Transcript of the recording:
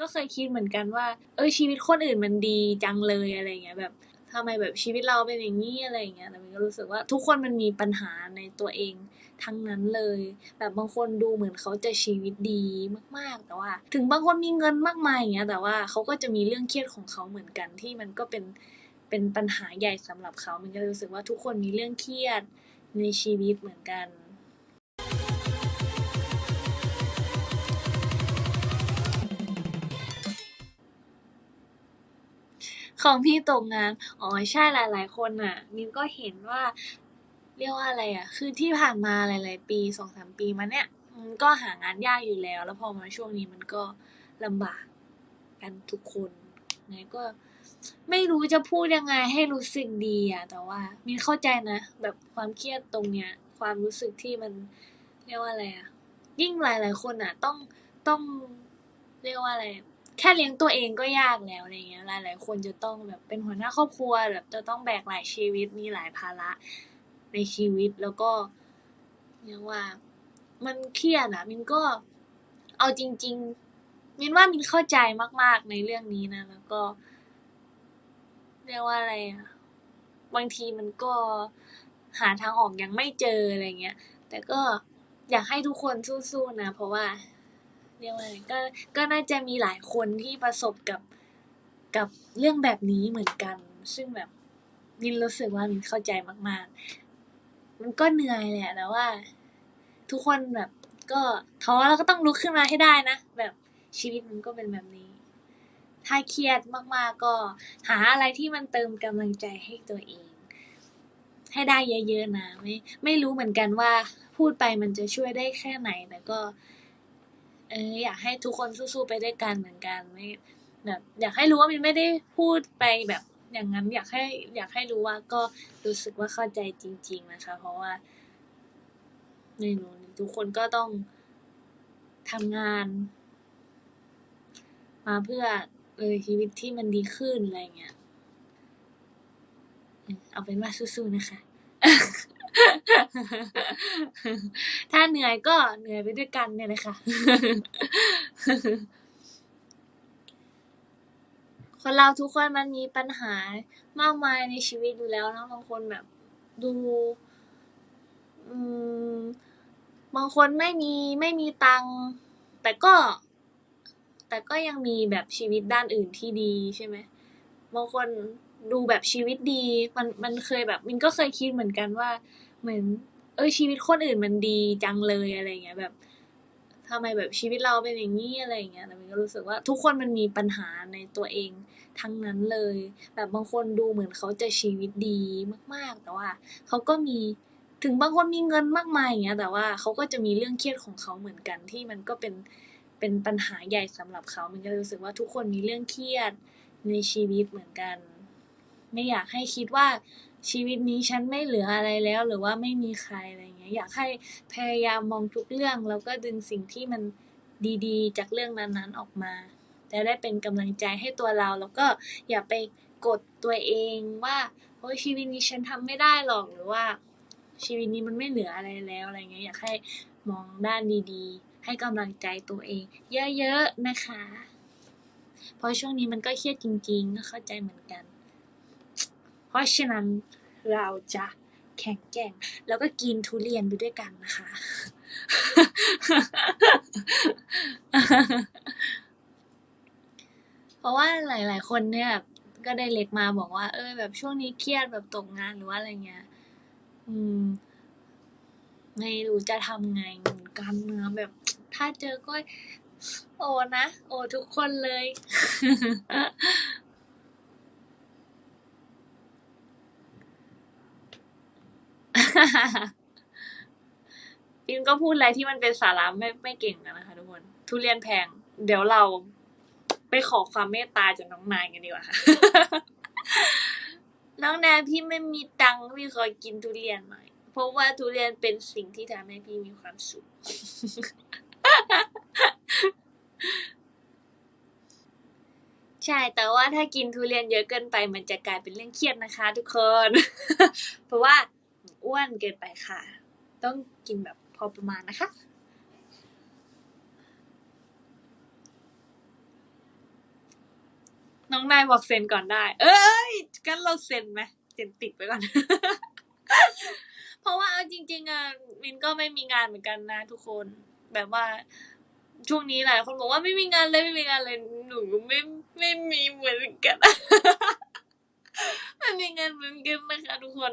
ก็เคยคิดเหมือนกันว่า เออชีวิตคนอื่นมันดีจังเลยอะไรเงี้ยแบบทำไมแบบชีวิตเราเป็นอย่างนี้อะไรเงี้ยแต่มันก็รู้สึกว่าทุกคนมันมีปัญหาในตัวเองทั้งนั้นเลย แบบบางคนดูเหมือนเขาจะชีวิตดีมากๆ แต่ว่า ถึงบางคนมีเงินมากมายอย่างเงี้ย แต่ว่าเขาก็จะมีเรื่องเครียดของเขาเหมือนกันที่มันก็เป็นเป็นปัญหาใหญ่สำหรับเขา มันก็รู้สึกว่าทุกคนมีเรื่องเครียดในชีวิตเหมือนกัน ของพี่ตกงาน อ๋อใช่หลาย ๆ คนน่ะ มินก็เห็นว่า เรียกว่าอะไรอะคือที่ผ่านมาหลาย ๆ ปี2-3ปีมาเนี่ยก็หางานยากอยู่แล้ว แล้วพอมาช่วงนี้มันก็ลำบากกันทุกคนไงก็ไม่รู้จะพูดยังไงให้รู้สึกดีอะแต่ว่ามินเข้าใจนะ แบบความเครียดตรงเนี้ย ความรู้สึกที่มันเรียกว่าอะไรอะยิ่งหลายๆคนน่ะต้องต้องเรียกว่าอะไร แค่เลี้ยงตัวเองก็ยากแล้วอะไรเงี้ยหลาย ๆ คนจะต้องแบบเป็นหัวหน้าครอบครัวแบบจะต้องแบกหลายชีวิตมีหลายภาระในชีวิตแล้วก็เรียกว่า มันเครียดอะมินก็เอาจริง ๆ มินว่ามินเข้าใจมาก ๆ ในเรื่องนี้นะ แล้วก็ เรียกว่าอะไรอะบางทีมันก็หาทางออกยังไม่เจออะไรเงี้ย แต่ก็อยากให้ทุกคนสู้ ๆ นะ เพราะว่า เรียกว่าก็ก็น่าจะมีหลายคนที่ประสบกับกับเรื่องแบบนี้เหมือนกัน ซึ่งแบบมินรู้สึกว่ามินเข้าใจมาก ๆ มันก็เหนื่อยแหละแต่ว่า ทุกคนแบบก็ท้อแล้วก็ต้องลุกขึ้นมาให้ได้นะแบบชีวิตมันก็เป็นแบบนี้ ถ้าเครียดมากๆก็หาอะไรที่มันเติมกำลังใจให้ตัวเอง ให้ได้เยอะๆนะไม่ไม่รู้เหมือนกันว่าพูดไปมันจะช่วยได้แค่ไหนแต่ก็ เอออยากให้ทุกคนสู้ๆไปด้วยกันเหมือนกันไม่แบบอยากให้รู้ว่ามินไม่ได้พูดไปแบบอย่างงั้นอยากให้อยากให้รู้ว่าก็รู้สึกว่าเข้าใจจริง ๆนะคะ เพราะว่าไม่รู้ทุกคนก็ต้องทำงาน มาเพื่อเออชีวิตที่มันดีขึ้นอะไรเงี้ยเอาเป็นว่าสู้ๆนะคะ ถ้าเหนื่อยก็เหนื่อยไปด้วยกันเนี่ยแหละค่ะคนเราทุกคนมันมีปัญหามากมายในชีวิตอยู่แล้วนะบางคนแบบดูอืมบางคนไม่มีไม่มีตังค์แต่ก็ แต่ก็ยังมีแบบชีวิตด้านอื่นที่ดีใช่ไหมบางคนดูแบบชีวิตดี มันมันเคยแบบมินก็เคยคิดเหมือนกันว่า เหมือน เออชีวิตคนอื่นมันดีจังเลยอะไรเงี้ยแบบทำไมแบบชีวิตเราเป็นอย่างงี้อะไรอย่างเงี้ยแต่มินก็รู้สึกว่าทุกคนมันมีปัญหาในตัวเองทั้งนั้นเลย แบบบางคนดูเหมือนเขาจะชีวิตดีมาก ๆ แต่ว่าเขาก็มีถึงบางคนมีเงินมากมายอย่างเงี้ย แต่ว่าเขาก็จะมีเรื่องเครียดของเขาเหมือนกันที่มันก็เป็นเป็นปัญหาใหญ่สำหรับเขามินก็รู้สึกว่าทุกคนมีเรื่องเครียดในชีวิตเหมือนกัน ไม่อยากให้คิดว่า ชีวิตนี้ฉันไม่เหลืออะไรแล้ว หรือว่าไม่มีใครอะไรเงี้ย อยากให้พยายามมองทุกเรื่อง แล้วก็ดึงสิ่งที่มันดีๆ จากเรื่องนั้นๆออกมาจะได้เป็นกำลังใจให้ตัวเรา แล้วก็อย่าไปกดตัวเองว่าโอ๊ยชีวิตนี้ฉันทำไม่ได้หรอกหรือว่า ชีวิตนี้มันไม่เหลืออะไรแล้วอะไรเงี้ยอยากให้มองด้านดีๆ ให้กำลังใจตัวเอง เยอะๆนะคะ เพราะช่วงนี้มันก็เครียดจริงๆก็เข้าใจเหมือนกัน ราะฉะนั้นเราจะแข็งแกร่ง แล้วก็กินทุเรียนไปด้วยกันนะคะ เพราะว่าหลาย ๆ คนเนี่ยก็ direct มาบอกว่า เออแบบช่วงนี้เครียดแบบตกงานหรือว่าอะไรเงี้ย อืม ไม่รู้จะทำไงเหมือนกันนะแบบ ถ้าเจอก็โอ้นะ โอ้ทุกคนเลย ปินก็พูดอะไรที่มันเป็นสาระไม่ไม่เก่งอะนะคะทุกคน ทุเรียนแพง เดี๋ยวเราไปขอความเมตตาจากน้องนายกันดีกว่าค่ะน้องนายพี่ไม่มีตังค์พี่ขอกินทุเรียนหน่อย เพราะว่าทุเรียนเป็นสิ่งที่ทำให้พี่มีความสุข ใช่ แต่ว่าถ้ากินทุเรียนเยอะเกินไปมันจะกลายเป็นเรื่องเครียดนะคะทุกคน เพราะว่า อ้วนเกินไปค่ะ ต้องกินแบบพอประมาณนะคะ น้องนายบอกเซ็นก่อนได้ เอ้ยกันเราเซ็นไหมเซ็นติดไปก่อน เพราะว่าเอาจริงๆอะมินก็ไม่มีงานเหมือนกันนะทุกคน แบบว่าช่วงนี้หลายคนบอกว่าไม่มีงานเลยไม่มีงานเลยหนูไม่ไม่มีเหมือนกัน ไม่มีงานเหมือนกันนะคะทุกคน